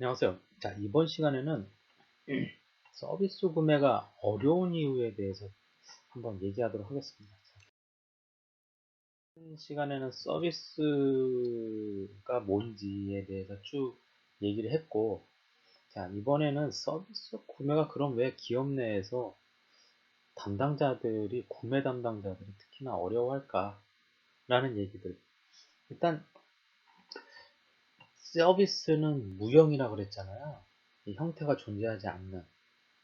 안녕하세요. 자, 이번 시간에는 서비스 구매가 어려운 이유에 대해서 한번 얘기하도록 하겠습니다. 이번 시간에는 서비스가 뭔지에 대해서 쭉 얘기를 했고, 자, 이번에는 서비스 구매가 그럼 왜 기업 내에서 담당자들이, 구매 담당자들이 특히나 어려워할까? 라는 얘기들. 일단, 서비스는 무형이라 그랬잖아요. 이 형태가 존재하지 않는.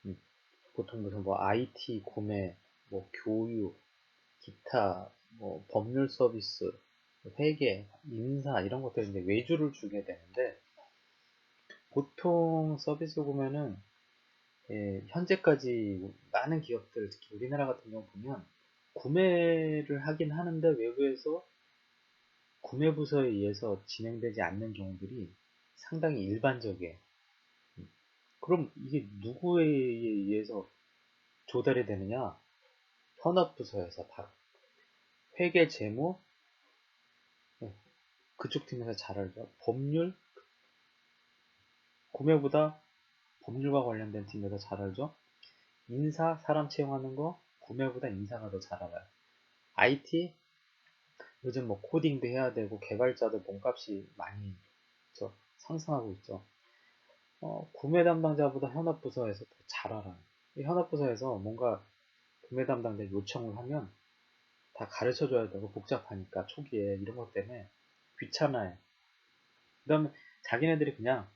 음, 보통 무슨 뭐 IT 구매, 뭐 교육, 기타, 뭐 법률 서비스, 회계, 인사 이런 것들 이제 외주를 주게 되는데 보통 서비스 구매는 예, 현재까지 많은 기업들, 특히 우리나라 같은 경우 보면 구매를 하긴 하는데 외부에서 구매 부서에 의해서 진행되지 않는 경우들이 상당히 일반적이에요. 그럼 이게 누구에 의해서 조달이 되느냐? 현업부서에서 바로 회계 재무 네, 그쪽 팀에서 잘 알죠. 법률 구매보다 법률과 관련된 팀에서 잘 알죠. 인사 사람 채용하는 거 구매보다 인사가 더 잘 알아요. IT 요즘 뭐 코딩도 해야 되고 개발자들 몸값이 많이 있죠. 상승하고 있죠. 어, 구매 담당자보다 현업 부서에서 더 잘 알아요. 현업 부서에서 뭔가 구매 담당자 요청을 하면 다 가르쳐 줘야 되고 복잡하니까 초기에 이런 것 때문에 귀찮아요. 그 다음에 자기네들이 그냥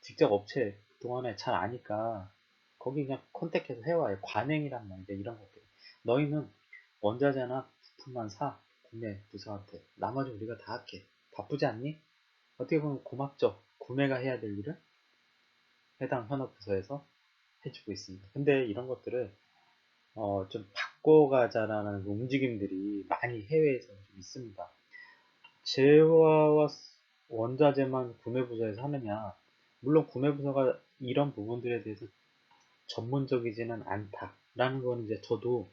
직접 업체 동안에 잘 아니까 거기 그냥 컨택해서 해와요. 관행이란 말이죠. 이런 것들. 너희는 원자재나 부품만 사. 구매 부서한테. 나머지 우리가 다 할게. 바쁘지 않니? 어떻게 보면 고맙죠. 구매가 해야 될 일을 해당 현업 부서에서 해주고 있습니다. 근데 이런 것들을 어, 좀 바꿔가자라는 움직임들이 많이 해외에서 좀 있습니다. 재화와 원자재만 구매 부서에서 하느냐? 물론 구매 부서가 이런 부분들에 대해서 전문적이지는 않다라는 건 이제 저도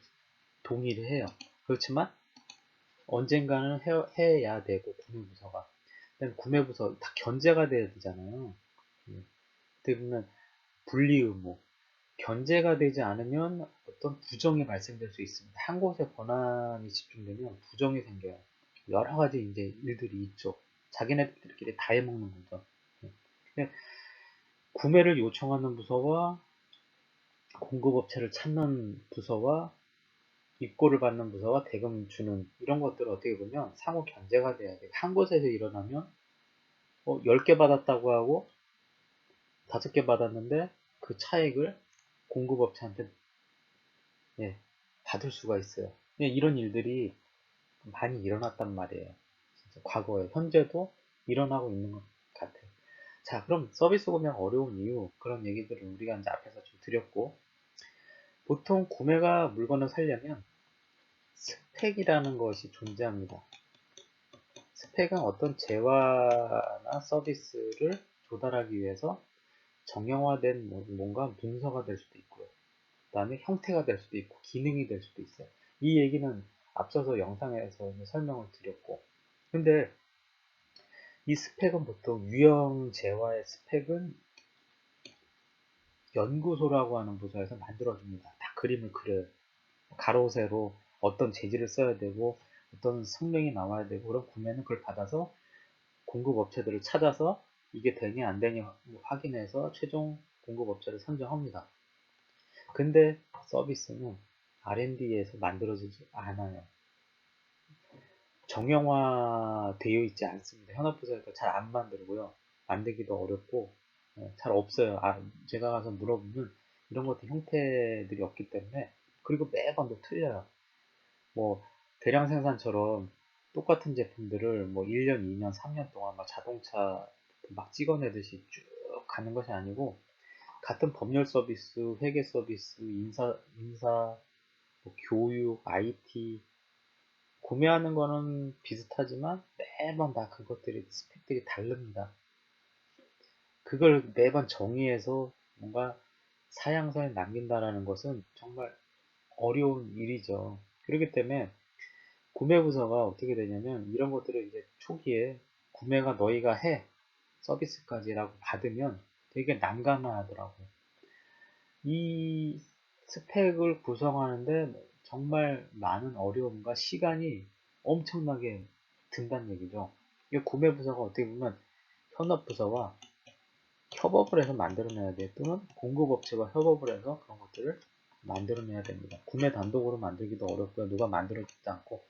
동의를 해요. 그렇지만 언젠가는 해, 야 되고 구매부서가. 구매부서 다 견제가 돼야 되잖아요. 예. 어떻게 보면 분리 의무. 견제가 되지 않으면 어떤 부정이 발생될 수 있습니다. 한 곳에 권한이 집중되면 부정이 생겨요. 여러 가지 이제 일들이 있죠. 자기네들끼리 다 해먹는 거죠. 예. 구매를 요청하는 부서와 공급업체를 찾는 부서와 입고를 받는 부서와 대금 주는 이런 것들을 어떻게 보면 상호 견제가 돼야 돼요. 한 곳에서 일어나면 어, 10개 받았다고 하고 5개 받았는데 그 차액을 공급업체한테 예, 받을 수가 있어요. 예, 이런 일들이 많이 일어났단 말이에요. 진짜 과거에 현재도 일어나고 있는 것 같아요. 자, 그럼 서비스 구매 어려운 이유 그런 얘기들을 우리가 이제 앞에서 좀 드렸고 보통 구매가 물건을 살려면 스펙이라는 것이 존재합니다. 스펙은 어떤 재화나 서비스를 조달하기 위해서 정형화된 뭐, 뭔가 문서가 될 수도 있고요. 그 다음에 형태가 될 수도 있고 기능이 될 수도 있어요. 이 얘기는 앞서서 영상에서 설명을 드렸고 근데 이 스펙은 보통 유형 재화의 스펙은 연구소라고 하는 부서에서 만들어줍니다. 다 그림을 그려요. 가로, 세로, 어떤 재질을 써야 되고, 어떤 성능이 나와야 되고, 그런 구매는 그걸 받아서 공급업체들을 찾아서 이게 되냐 안 되냐 확인해서 최종 공급업체를 선정합니다. 근데 서비스는 R&D에서 만들어지지 않아요. 정형화 되어 있지 않습니다. 현업부서에서 잘 안 만들고요. 만들기도 어렵고 어, 잘 없어요. 아, 제가 가서 물어보면 이런 것들 형태들이 없기 때문에 그리고 매번 또 틀려요. 뭐 대량 생산처럼 똑같은 제품들을 뭐 1년, 2년, 3년 동안 막 자동차 막 찍어내듯이 쭉 가는 것이 아니고 같은 법률 서비스, 회계 서비스, 인사, 인사, 뭐 교육, IT 구매하는 거는 비슷하지만 매번 다 그것들이 스펙들이 다릅니다. 그걸 매번 정의해서 뭔가 사양선에 남긴다라는 것은 정말 어려운 일이죠. 그렇기 때문에 구매 부서가 어떻게 되냐면 이런 것들을 이제 초기에 구매가 너희가 해 서비스까지라고 받으면 되게 난감하더라고. 이 스펙을 구성하는데 정말 많은 어려움과 시간이 엄청나게 든다는 얘기죠. 이 구매 부서가 어떻게 보면 현업 부서와 협업을 해서 만들어내야 돼. 또는 공급업체와 협업을 해서 그런 것들을 만들어내야 됩니다. 구매 단독으로 만들기도 어렵고요. 누가 만들어주지도 않고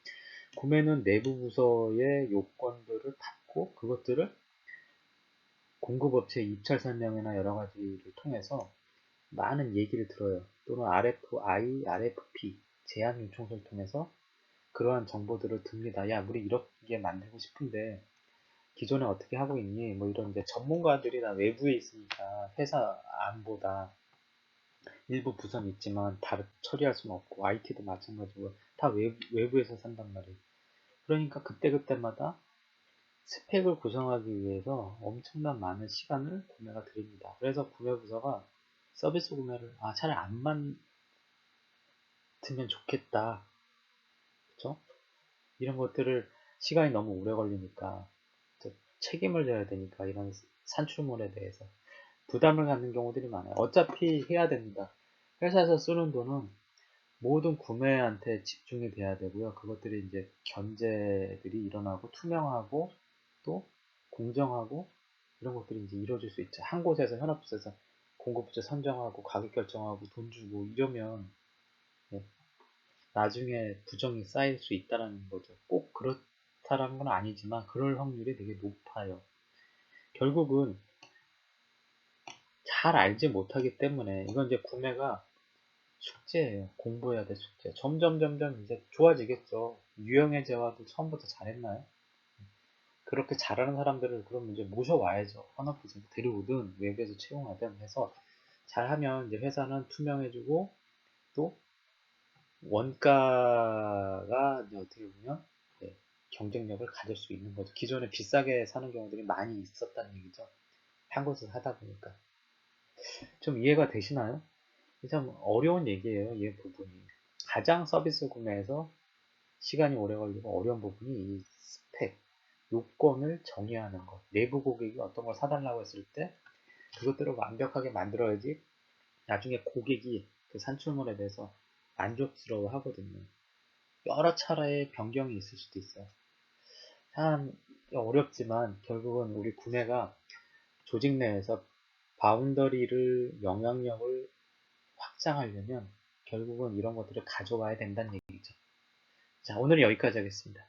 구매는 내부 부서의 요건들을 받고 그것들을 공급업체 입찰 설명이나 여러 가지를 통해서 많은 얘기를 들어요. 또는 RFI, RFP 제안 요청서를 통해서 그러한 정보들을 듭니다. 야, 우리 이렇게 만들고 싶은데 기존에 어떻게 하고 있니? 뭐 이런 이제 전문가들이나 외부에 있으니까 회사 안보다 일부 부서는 있지만 다 처리할 수는 없고 IT도 마찬가지고 다 외부, 외부 에서 산단 말이에요. 그러니까 그때그때마다 스펙을 구성하기 위해서 엄청난 많은 시간을 구매가 드립니다. 그래서 구매 부서가 서비스 구매를 아 차라리 안 만들면 좋겠다. 그쵸? 이런 것들을 시간이 너무 오래 걸리니까 또 책임을 져야 되니까 이런 산출물에 대해서 부담을 갖는 경우들이 많아요. 어차피 해야 됩니다. 회사에서 쓰는 돈은 모든 구매한테 집중이 돼야 되고요. 그것들이 이제 견제들이 일어나고 투명하고 또 공정하고 이런 것들이 이제 이루어질 수 있죠. 한 곳에서 현업부서에서 공급부터 선정하고 가격 결정하고 돈 주고 이러면 예, 나중에 부정이 쌓일 수 있다는 거죠. 꼭 그렇 다라는 건 아니지만 그럴 확률이 되게 높아요. 결국은 잘 알지 못하기 때문에 이건 이제 구매가 숙제예요. 공부해야 될 숙제. 점점 점점 이제 좋아지겠죠. 유형의 재화도 처음부터 잘했나요? 그렇게 잘하는 사람들을 그러면 이제 모셔와야죠. 헌업부서 데려오든 외부에서 채용하든 해서 잘하면 이제 회사는 투명해지고 또 원가가 이제 어떻게 보면 네, 경쟁력을 가질 수 있는 거죠. 기존에 비싸게 사는 경우들이 많이 있었다는 얘기죠. 한 곳에서 하다 보니까. 좀 이해가 되시나요? 참 어려운 얘기예요. 이 부분이. 가장 서비스 구매에서 시간이 오래 걸리고 어려운 부분이 이 스펙, 요건을 정의하는 것. 내부 고객이 어떤 걸 사달라고 했을 때 그것들을 완벽하게 만들어야지 나중에 고객이 그 산출물에 대해서 만족스러워 하거든요. 여러 차례의 변경이 있을 수도 있어요. 참 어렵지만 결국은 우리 구매가 조직 내에서 바운더리를 영향력을 확장하려면 결국은 이런 것들을 가져와야 된다는 얘기죠. 자, 오늘 여기까지 하겠습니다.